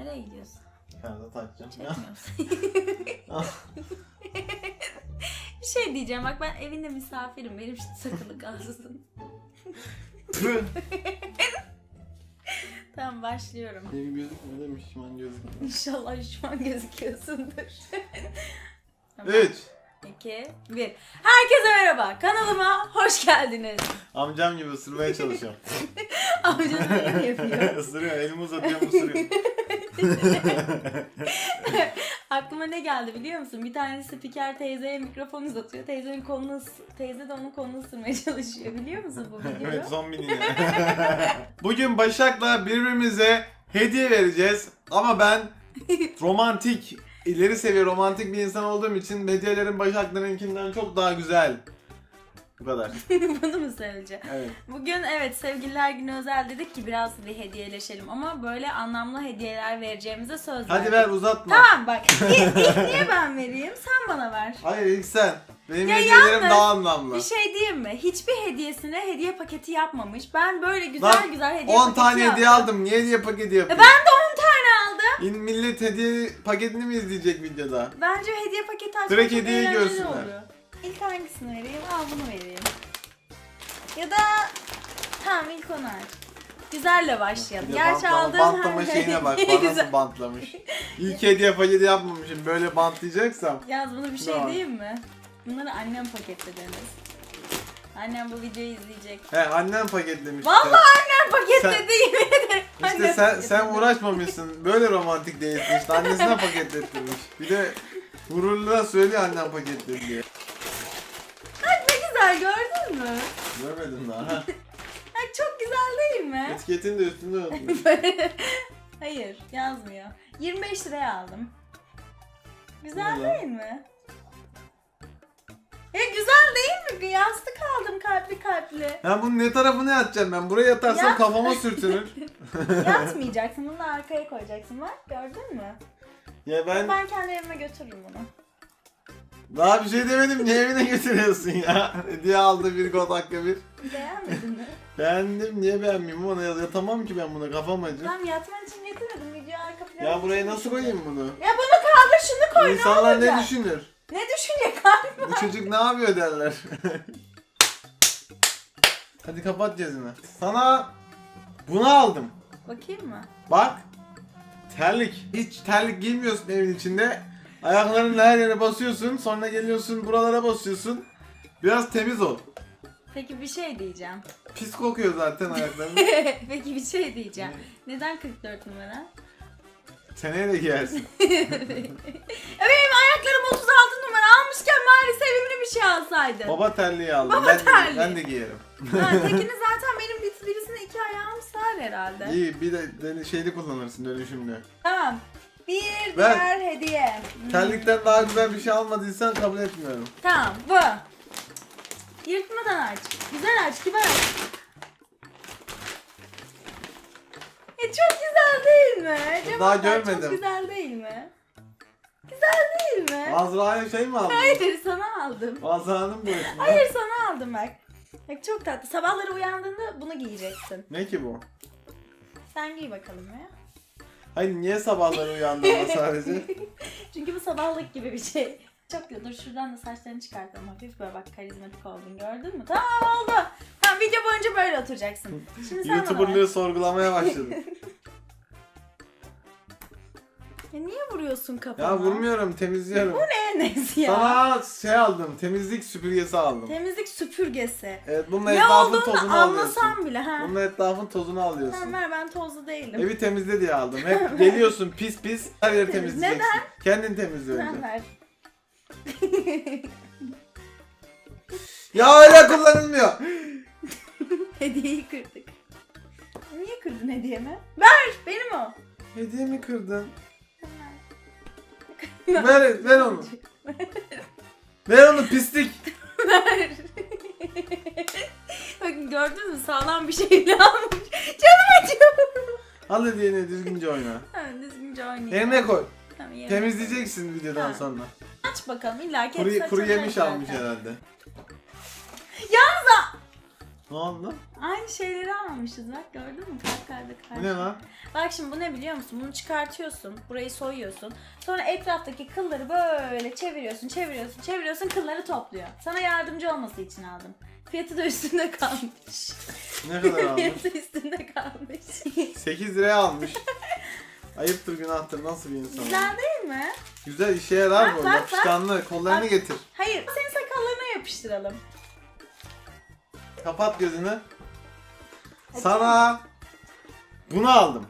Nereye gidiyorsun? Yukarıda takacağım. Çekmiyorsun. bir şey diyeceğim bak ben evinde misafirim. Benim sakılı kalsın. Tamam başlıyorum. Benim gözükmüyor demiş şu an gözükmüyor. İnşallah şu an gözüküyorsundur. Tamam. 3. 2, 1. Herkese merhaba. Kanalıma hoş geldiniz. Amcam gibi ısırmaya çalışıyorum. Amcanız ne yapıyor? Isırıyor, elimi uzatıyorum ısırıyor. Aklıma ne geldi biliyor musun? Bir tane spiker teyzeye mikrofon uzatıyor. Teyzenin kolunu teyze de onun kolunu ısırmaya çalışıyor. Biliyor musun bu videoyu? evet son mini. Bugün Başak'la birbirimize hediye vereceğiz. Ama ben romantik, ileri seviye romantik bir insan olduğum için hediyelerin Başak'larınkinden çok daha güzel. Bu kadar. Bunu mu söyleyeceğim? Evet. Bugün evet sevgililer günü özel dedik ki biraz bir hediyeleşelim ama böyle anlamlı hediyeler vereceğimize söz verdik. Hadi ver uzatma. Tamam bak. İlk, ilk niye ben vereyim? Sen bana ver. Hayır ilk sen. Benim Ya hediyelerim yalnız daha anlamlı. Bir şey diyeyim mi? Hiçbir hediyesine hediye paketi yapmamış. Ben böyle güzel Lan, güzel hediye 10 paketi tane yaptım. hediye aldım. Niye hediye paketi E yapıyorsun? ben de 10 tane aldım. İn millet hediye paketini mi izleyecek videoda? Bence hediye paketi açmak Direkt eğlenceli görsünler. oluyor. İlk hangisini vereyim? Al bunu vereyim. Ya da tamam ilk onu aç. Güzelle başlayalım. Gerçi bantlama- aldığım bantlama her şeyine bak. Bana nasıl bantlamış. İlk hediye paketi yapmamışım. Böyle bantlayacaksam. Yalnız bunu bir şey var? diyeyim mi? Bunları annem paketledi Deniz. Annem bu videoyu izleyecek. He annem paketlemiş. Vallahi annem paketledi yemin ederim. İşte Annem sen, paketledi. sen uğraşmamışsın. Böyle romantik değilsin işte. Annesine paketlettirmiş. Bir de gururla söylüyor annem paketledi diye. Bak ne güzel gördün mü? Görmedim daha. Ha. Bak çok güzel değil mi? Etiketin de üstünde unutmuş. Hayır yazmıyor. 25 liraya aldım. Güzel lan? değil mi? Ya güzel değil mi? Yastık aldım kalpli kalpli. Ya bunun ne tarafını yatacağım ben? Buraya yatarsam Ya. kafama sürtünür. Yatmayacaksın. Bunu da arkaya koyacaksın. Bak gördün mü? Ya ben Ben kendi evime götürürüm bunu. Daha bir şey demedim. Niye evine götürüyorsun ya? Hediye aldı bir god hakkı bir. Beğenmedin mi? Beğendim. Niye beğenmeyeyim? Ona yatamam ki ben buna. Kafam acı. Tamam yatman için getirmedim. Video arka planı. Ya buraya nasıl koyayım bunu? Ya bunu kaldır şunu koy ne İnsanlar olacak? ne düşünür? Ne düşünecek abi? Bu çocuk ne yapıyor derler. Hadi kapat gözünü. Sana bunu aldım. Bakayım mı? Bak. Terlik. Hiç terlik giymiyorsun evin içinde. Ayaklarınla her yere basıyorsun. Sonra geliyorsun buralara basıyorsun. Biraz temiz ol. Peki bir şey diyeceğim. Pis kokuyor zaten ayakların. Peki bir şey diyeceğim. Neden 44 numara? Seneye de giyersin. Benim ayaklarım 36 numara almışken bari sevimli bir şey alsaydın. Baba terliği aldım. Baba ben, terliği. ben de giyerim. Ha, tekini zaten benim bir, birisine iki ayağım sığar herhalde. İyi bir de dön- şeyli kullanırsın dönüşümlü. Tamam. Bir Ver. diğer hediye. Terlikten daha güzel bir şey almadıysan kabul etmiyorum. Tamam bu. Yırtmadan aç. Güzel aç, kibar aç. E çok güzel değil mi? Cevaplar görmedim. Çok güzel değil mi? Güzel değil mi? Azra'ya şey mi aldın? Hayır sana aldım. Azra'nın boyutu. mu? Hayır sana aldım bak. Bak çok tatlı. Sabahları uyandığında bunu giyeceksin. Ne ki bu? Sen giy bakalım ya. Hayır niye sabahları uyandığında sadece? Çünkü bu sabahlık gibi bir şey. Çok güzel. Dur şuradan da saçlarını çıkartalım hafif böyle bak karizmatik oldun gördün mü? Tamam oldu. Tamam video boyunca böyle oturacaksın. Şimdi sen bana. Youtuberlığı sorgulamaya başladım. Ya niye vuruyorsun kafama? ya vurmuyorum temizliyorum. Ne nesi ya? Sana şey aldım temizlik süpürgesi aldım. Temizlik süpürgesi. Evet bununla Ne etrafın tozunu alıyorsun. anlasam bile ha. Bununla etrafın tozunu alıyorsun. Tamam ver ben tozlu değilim. Evi temizle diye aldım. Hep geliyorsun pis pis her yeri Temiz. temizleyeceksin. Kendin temizle önce. ver. Ya öyle kullanılmıyor. Hediyeyi kırdık. Niye kırdın hediyemi? Ver benim o. Hediye mi kırdın? Ver, ver onu. Ver onu pislik. Ver. Bakın gördünüz mü sağlam bir şeyle almış. Canım acıyor. Al hediyeni düzgünce oyna. Ha, düzgünce oynayayım. Yerine koy. Tamam, yerine Temizleyeceksin videodan Ha. sonra. koy. Aç bakalım illa ki Kuru, hepsi kuru açılacak yemiş zaten. almış herhalde. Ne oldu? Aynı şeyleri almamışız bak gördün mü? Kalp kalbe Bu karşı. ne lan? Bak şimdi bu ne biliyor musun? Bunu çıkartıyorsun. Burayı soyuyorsun. Sonra etraftaki kılları böyle çeviriyorsun, çeviriyorsun, çeviriyorsun. Kılları topluyor. Sana yardımcı olması için aldım. Fiyatı da üstünde kalmış. Ne kadar almış? Fiyatı üstünde kalmış. 8 liraya almış. Ayıptır günahtır nasıl bir insan? Güzel değil mi? Güzel işe yarar Bak, bu. bak, Yapışkanlı. Kollarını Bak. getir. Hayır, senin sakallarına yapıştıralım. Kapat gözünü. Sana bunu aldım.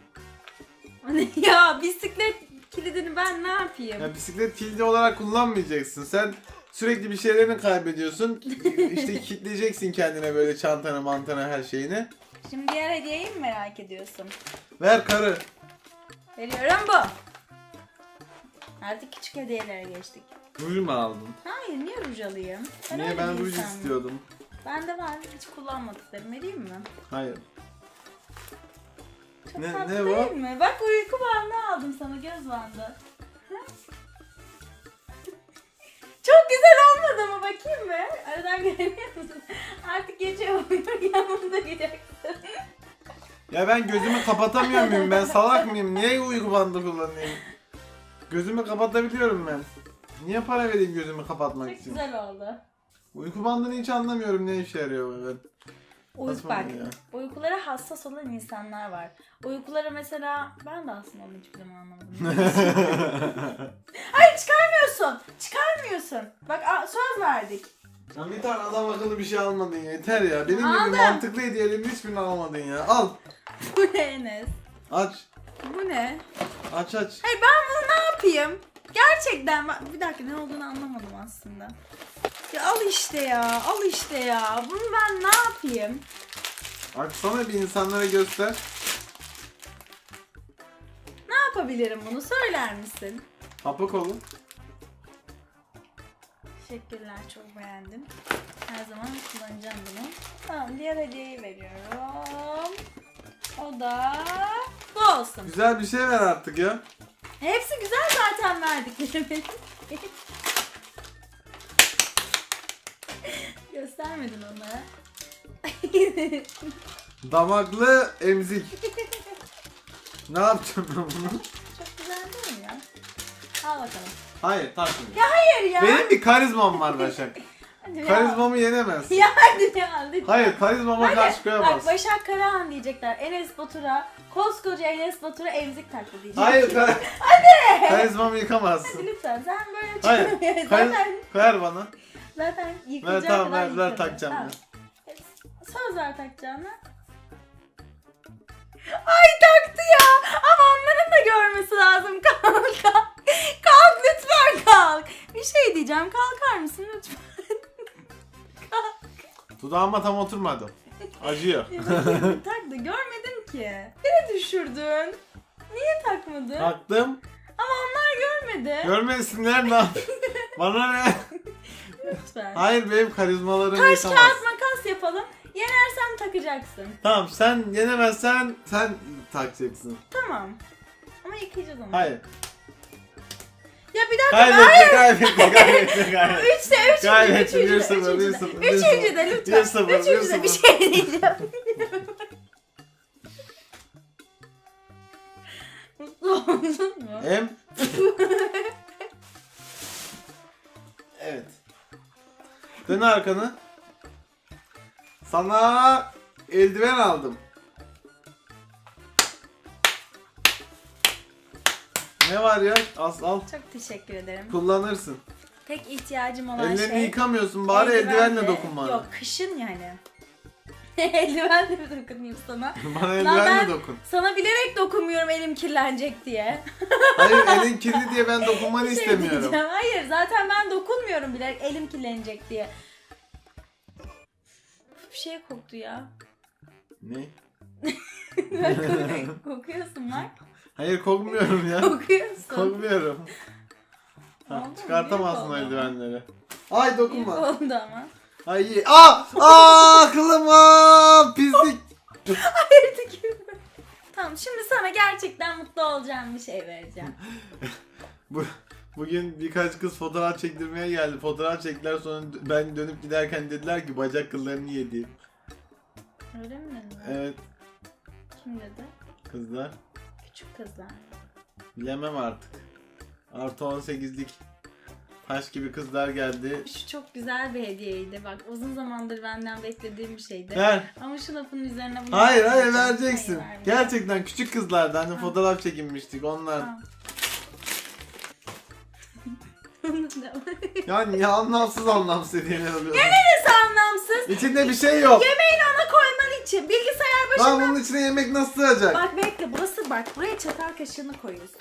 ya bisiklet kilidini ben ne yapayım? Ya bisiklet kilidi olarak kullanmayacaksın. Sen sürekli bir şeylerini kaybediyorsun. işte kilitleyeceksin kendine böyle çantana mantana her şeyini. Şimdi diğer hediyeyi mi merak ediyorsun? Ver karı. Veriyorum bu. Artık küçük hediyelere geçtik. Ruj mu aldın? Hayır, niye ruj alayım? Niye öyle ben ruj insanım. istiyordum? Bende var, hiç kullanmadıklarım. Vereyim mi? Hayır. Çok Ne- tatlı ne bu? değil mi? Bak uyku bandı aldım sana, göz bandı. Çok güzel olmadı mı? Bakayım mı? Aradan göremiyor musun? Artık gece uyur, yanımda gideceksin. Ya ben gözümü kapatamıyor muyum? Ben salak mıyım? Niye uyku bandı kullanayım? Gözümü kapatabiliyorum ben. Niye para vereyim gözümü kapatmak Çok için? güzel oldu. Uyku bandını hiç anlamıyorum ne işe yarıyor bu evet. Uyku bak. Uykulara hassas olan insanlar var. Uykulara mesela ben de aslında onu hiçbir zaman anlamadım. Hayır çıkarmıyorsun. Çıkarmıyorsun. Bak a- söz verdik. Sen bir tane adam akıllı bir şey almadın ya. Yeter ya. Benim Aldım. gibi mantıklı hediyelerin hiçbirini almadın ya. Al. Bu ne Enes? Aç. Bu ne? Aç aç. Hayır ben bunu ne yapayım? Gerçekten bir dakika ne olduğunu anlamadım aslında. Ya al işte ya, al işte ya. Bunu ben ne yapayım? Açsana bir insanlara göster. Ne yapabilirim bunu söyler misin? Hapa kolu. Teşekkürler çok beğendim. Her zaman kullanacağım bunu. Tamam diğer hediyeyi veriyorum. O da bu olsun. Güzel bir şey ver artık ya. Hepsi güzel zaten verdiklerimin. Göstermedin onlara. Damaklı emzik. ne yapacağım ben bunu? Çok güzel değil mi ya? Al bakalım. Hayır takmıyorum. Ya hayır ya. Benim bir karizmam var Başak. Ya. Karizmamı yenemez. Ya hadi ya. lütfen. Hayır karizmama Hadi. karşı Bak koyamaz. Başak Karahan diyecekler. Enes Batur'a, koskoca Enes Batur'a emzik taktı diyecekler. Hayır kar Hadi. Karizmamı yıkamazsın. Hadi lütfen sen böyle Hayır. çıkmıyor. Kariz zaten, bana. Zaten yıkılacak Ver tamam ver yıkıldı. takacağım Tamam. ben. Söz ver takacağını. Ay taktı ya. Ama onların da görmesi lazım. Kalk kalk. Kalk lütfen kalk. Bir şey diyeceğim. Kalkar mısın lütfen? Dudağıma tam oturmadı. Acıyor. taktı. Görmedim ki. Yine düşürdün. Niye takmadın? Taktım. Ama onlar görmedi. Görmesinler ne yap- Bana ne? Lütfen. Hayır benim karizmalarımı Taş kağıt makas yapalım. Yenersen takacaksın. Tamam sen yenemezsen sen takacaksın. Tamam. Ama yıkayacağız onu. Hayır. Ya bir dakika. Kaybetti kaybetti kaybetti kaybetti. Üçte üç. Gayret, Üçüncü bir sıfır, bir Üçüncü de. sıfır, bir Üçüncü sıfır. de lütfen. Bir sıfır, bir Üçüncü de bir sıfır. şey diyeceğim. Mutlu oldun mu? Hem. Dön arkanı. Sana eldiven aldım. Ne var ya? Al al. Çok teşekkür ederim. Kullanırsın. Tek ihtiyacım olan Ellerini şey... yıkamıyorsun bari eldivenle- eldivenle dokun bana. Yok kışın yani. eldivenle mi dokunayım sana? bana Lan eldivenle ben dokun. sana bilerek dokunmuyorum elim kirlenecek diye. Hayır elin kirli diye ben dokunmanı Bir şey istemiyorum. diyeceğim. Hayır zaten ben dokunmuyorum bilerek elim kirlenecek diye. Bir şey koktu ya. Ne? Kokuyorsun bak. Hayır kokmuyorum ya. Kokuyorsun. Kokmuyorum. Ha, Oldu mu? çıkartamazsın Büyük oldu eldivenleri. Ay Büyük dokunma. oldu ama. Ay. Aa! Aa! Aklıma! Pislik. Hayır tükürme. Tamam şimdi sana gerçekten mutlu olacağım bir şey vereceğim. Bu, bugün birkaç kız fotoğraf çektirmeye geldi. Fotoğraf çektiler sonra ben dönüp giderken dediler ki bacak kıllarını yedi. Öyle mi dedin? Evet Kim dedi? kızlar. Küçük kızlar. Bilemem artık. Artı 18'lik taş gibi kızlar geldi. Şu çok güzel bir hediyeydi. Bak uzun zamandır benden beklediğim bir şeydi. Ver. Ama şu lafın üzerine bunu Hayır hayır vermeyeceğim. vereceksin. Hayır, vermeyeceğim. Gerçekten küçük kızlardan hani Ha. fotoğraf çekinmiştik onlar. Tamam. Ya niye anlamsız anlamsız hediyeler alıyorsun? Neresi anlamsız? İçinde bir şey yok. Yemeğini ona koyman için. Bilgisayar başında. Lan bunun içine yemek nasıl sığacak? Bak bekle burası bak. Buraya çatal kaşığını koyuyorsun.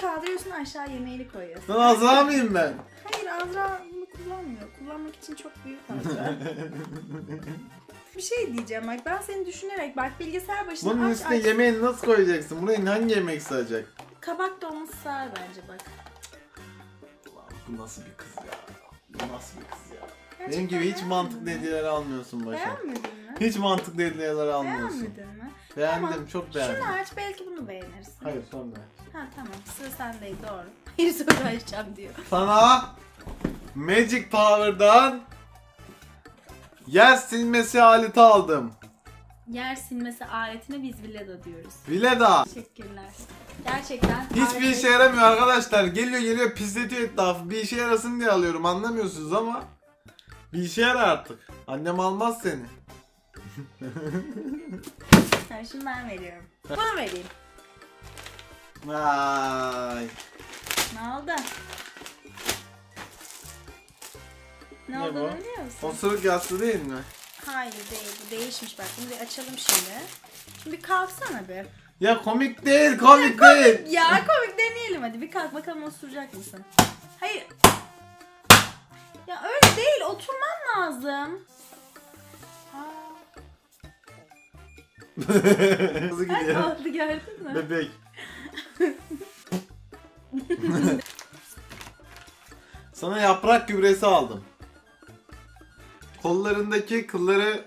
Kaldırıyorsun aşağı yemeğini koyuyorsun. Lan Azra mıyım ben? Hayır Azra bunu kullanmıyor. Kullanmak için çok büyük Azra. bir şey diyeceğim bak ben seni düşünerek bak bilgisayar başına Bunun aç üstüne aç. yemeğini nasıl koyacaksın? Buraya hangi yemek sığacak? Kabak dolması sığar bence bak. Ulan bu nasıl bir kız ya? Bu nasıl bir kız ya? Gerçekten Benim gibi hiç beğenmedin mantıklı mi? hediyeler almıyorsun Başak. Beğenmedin mi? Hiç mantıklı hediyeler almıyorsun. Beğenmedin mi? Beğendim, Tamam. çok beğendim. Şunu aç belki bunu beğenirsin. Hayır sonra. Ha tamam sıra sendeydi doğru. Bir soru açacağım diyor. Sana Magic Power'dan yer silmesi aleti aldım. Yer silmesi aletine biz Villada diyoruz. Vileda. Teşekkürler. Gerçekten Hiçbir harika- işe yaramıyor arkadaşlar. Geliyor geliyor pisletiyor etrafı. Bir işe yarasın diye alıyorum anlamıyorsunuz ama bir işe yarar artık. Annem almaz seni. Ha, şimdi ben veriyorum. Bunu vereyim. Vay. Ne oldu? Ne, Ne olduğunu bu? biliyor musun? Osuruk yassı değil mi? Hayır değil. Bu değişmiş bak. Bunu bir açalım şimdi. Şimdi bir kalksana bir. Ya komik değil komik değil. Ya komik deneyelim hadi. Bir kalk bakalım osuracak mısın? Hayır. Ya öyle değil. Oturman lazım. Nasıl Ay gidiyor? oldu gördün mü? Bebek. Sana yaprak gübresi aldım. Kollarındaki kılları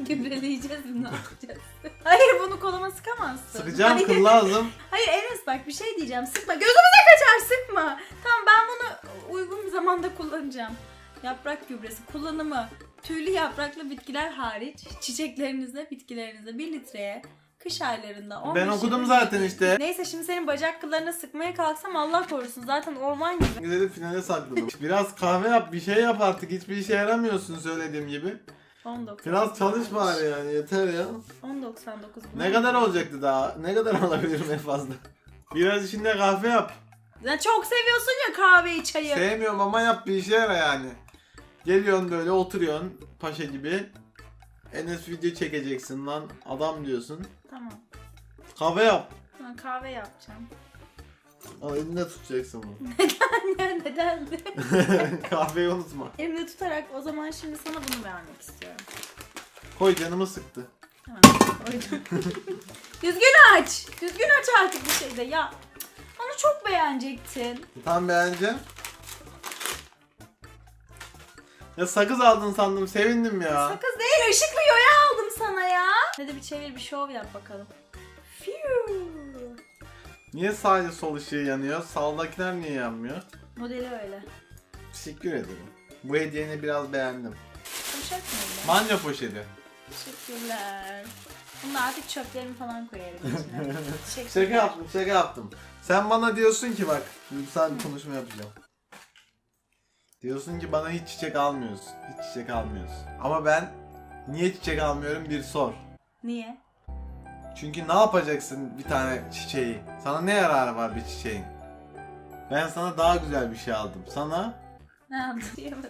Gübreleyeceğiz mi? Ne yapacağız? Hayır bunu koluma sıkamazsın. sıkacağım Hayır. kıl lazım. Hayır Enes bak bir şey diyeceğim. Sıkma. Gözümüze kaçar sıkma. Tamam ben bunu uygun bir zamanda kullanacağım. Yaprak gübresi kullanımı tüylü yapraklı bitkiler hariç çiçeklerinize, bitkilerinize 1 litreye kış aylarında 15 Ben okudum zaten işte. Neyse şimdi senin bacak kıllarına sıkmaya kalksam Allah korusun. Zaten orman gibi. Güzeli finale sakladım. Biraz kahve yap, bir şey yap artık. Hiçbir işe yaramıyorsun söylediğim gibi. 10.99. Biraz çalış bari yani yeter ya. 10.99. Ne kadar olacaktı daha? Ne kadar alabilirim en fazla? Biraz içinde kahve yap. Ya çok seviyorsun ya kahveyi çayı. Sevmiyorum ama yap bir işe yara yani. Geliyorsun böyle oturuyorsun paşa gibi. Enes video çekeceksin lan adam diyorsun. tamam. Kahve yap. Ben kahve yapacağım. Al elinde tutacaksın bunu. Neden? Neden? Kahveyi unutma. Elimde tutarak o zaman şimdi sana bunu vermek istiyorum. Koy canımı sıktı. Tamam koydum. Düzgün aç. Düzgün aç artık bir şeyde ya. Onu çok beğenecektin. Tam beğeneceğim. Ya sakız aldın sandım sevindim ya. Sakız değil ışıklı yoya aldım sana ya. Hadi bir çevir bir şov yap bakalım. Fiu. Niye sadece sol ışığı yanıyor? Sağdakiler niye yanmıyor? Modeli öyle. Teşekkür ederim. Bu hediyeni biraz beğendim. Yumuşak mıydı? Manya poşeti. Teşekkürler. Bunda artık çöplerimi falan koyarım içine. Teşekkürler. Şaka yaptım, şaka yaptım. Sen bana diyorsun ki bak, bir konuşma yapacağım. Diyorsun ki bana hiç çiçek almıyorsun. Hiç çiçek almıyorsun. Ama ben niye çiçek almıyorum bir sor. Niye? Çünkü ne yapacaksın bir tane çiçeği? Sana ne yararı var bir çiçeğin? Ben sana daha güzel bir şey aldım. Sana Ne yaptı diyemedi.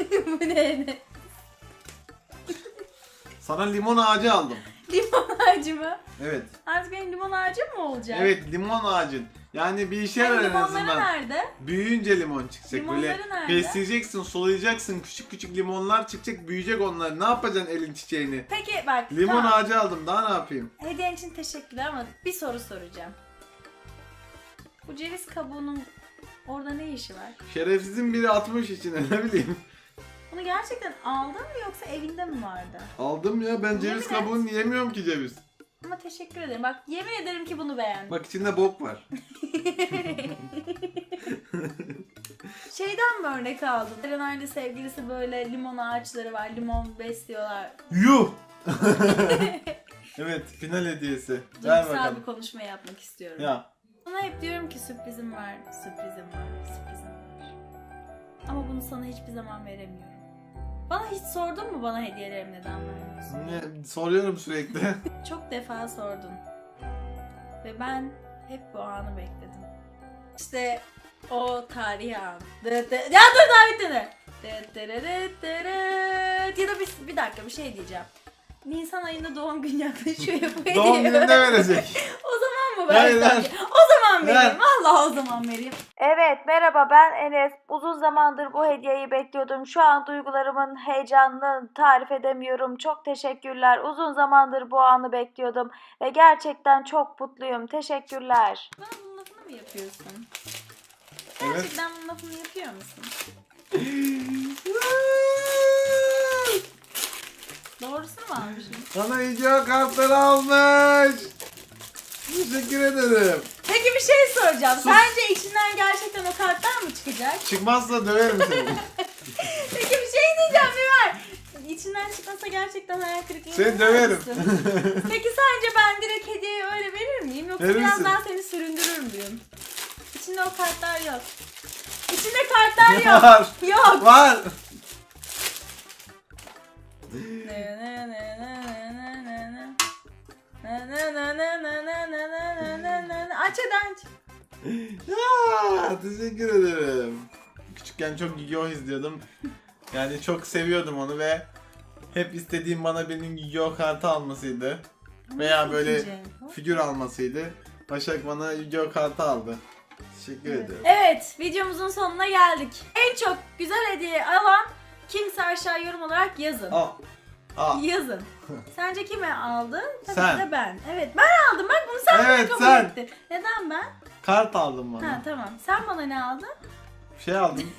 Bu ne? ne? sana limon ağacı aldım. Limon ağacı mı? Evet. Artık benim limon ağacım mı olacak? Evet limon ağacın. Yani bir işe yarar en azından. nerede? Büyüyünce limon çıkacak Limonları böyle nerede? besleyeceksin, sulayacaksın, küçük küçük limonlar çıkacak, büyüyecek onlar. Ne yapacaksın elin çiçeğini? Peki bak. Limon tamam. ağacı aldım, daha ne yapayım? Hediyen için teşekkürler ama bir soru soracağım. Bu ceviz kabuğunun orada ne işi var? Şerefsizin biri atmış içine ne bileyim. Bunu gerçekten aldın mı yoksa evinde mi vardı? Aldım ya ben ceviz kabuğunu yemiyorum ki ceviz. Ama teşekkür ederim. Bak yemin ederim ki bunu beğendim. Bak içinde bok var. şeyden mi örnek aldın? Serenay'la sevgilisi böyle limon ağaçları var. Limon besliyorlar. Yuh! evet final hediyesi. Ver Duygusal bakalım. bir konuşma yapmak istiyorum. Ya Sana hep diyorum ki sürprizim var, sürprizim var, sürprizim var. Ama bunu sana hiçbir zaman veremiyorum. Bana hiç sordun mu bana hediyelerim neden vermiyorsun? Ne, soruyorum sürekli. Çok defa sordun. Ve ben hep bu anı bekledim. İşte o tarihi an. Dı dı- Ya dur daha bitmedi. Dı. Ya da bir, bir dakika bir şey diyeceğim. Nisan ayında doğum gün yaklaşıyor ya bu hediye. Doğum gününde verecek. O zaman mı Hayır, versem? ver. O zaman Ver. vereyim. Allah o zaman vereyim. Evet merhaba ben Enes. Uzun zamandır bu hediyeyi bekliyordum. Şu an duygularımın heyecanını tarif edemiyorum. Çok teşekkürler. Uzun zamandır bu anı bekliyordum. Ve gerçekten çok mutluyum. Teşekkürler. Bana bunun lafını mı yapıyorsun? Evet. Gerçekten bunun lafını yapıyor musun? Doğrusunu mu almışım? Sana video kartları almış. Teşekkür ederim. Peki bir şey soracağım. Sence içinden gerçekten o kartlar mı çıkacak? Çıkmazsa döverim seni. Peki bir şey diyeceğim bir ver. İçinden çıkmasa gerçekten hayal kırıklığına Seni uğrar döverim. mısın? Peki sence ben direkt hediyeyi öyle verir miyim? Yoksa Verirsin. biraz daha seni süründürür müyüm? İçinde o kartlar yok. İçinde kartlar yok. Var. yok. Var. Aç hadi aç. Ya, teşekkür ederim. Küçükken çok Yu-Gi-Oh izliyordum. Yani çok seviyordum onu ve hep istediğim bana birinin Yu-Gi-Oh kartı almasıydı. Veya böyle İkinci. figür almasıydı. Başak bana Yu-Gi-Oh kartı aldı. Teşekkür ederim. Evet, videomuzun sonuna geldik. En çok güzel hediye alan kimse aşağı yorum olarak yazın. Al. Yazın. Sence kime aldı? Tabii Sen. ki de ben. Evet, ben aldım. Bak bunu sen bana Evet, kabul sen. ettin. Neden ben? Kart aldım bana. Ha tamam. Sen bana ne aldın? Şey aldım.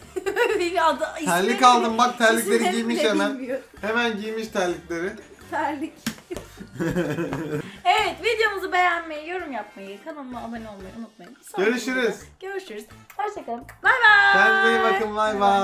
Bir adı, ismini Terlik bile- aldım bak terlikleri isimlerini giymiş bile hemen. bilmiyor. Hemen giymiş terlikleri. Terlik. evet, videomuzu beğenmeyi, yorum yapmayı, kanalıma abone olmayı unutmayın. Sonraki Görüşürüz. videoda Görüşürüz. Hoşçakalın. Bay bay. Kendinize iyi bakın bay bay.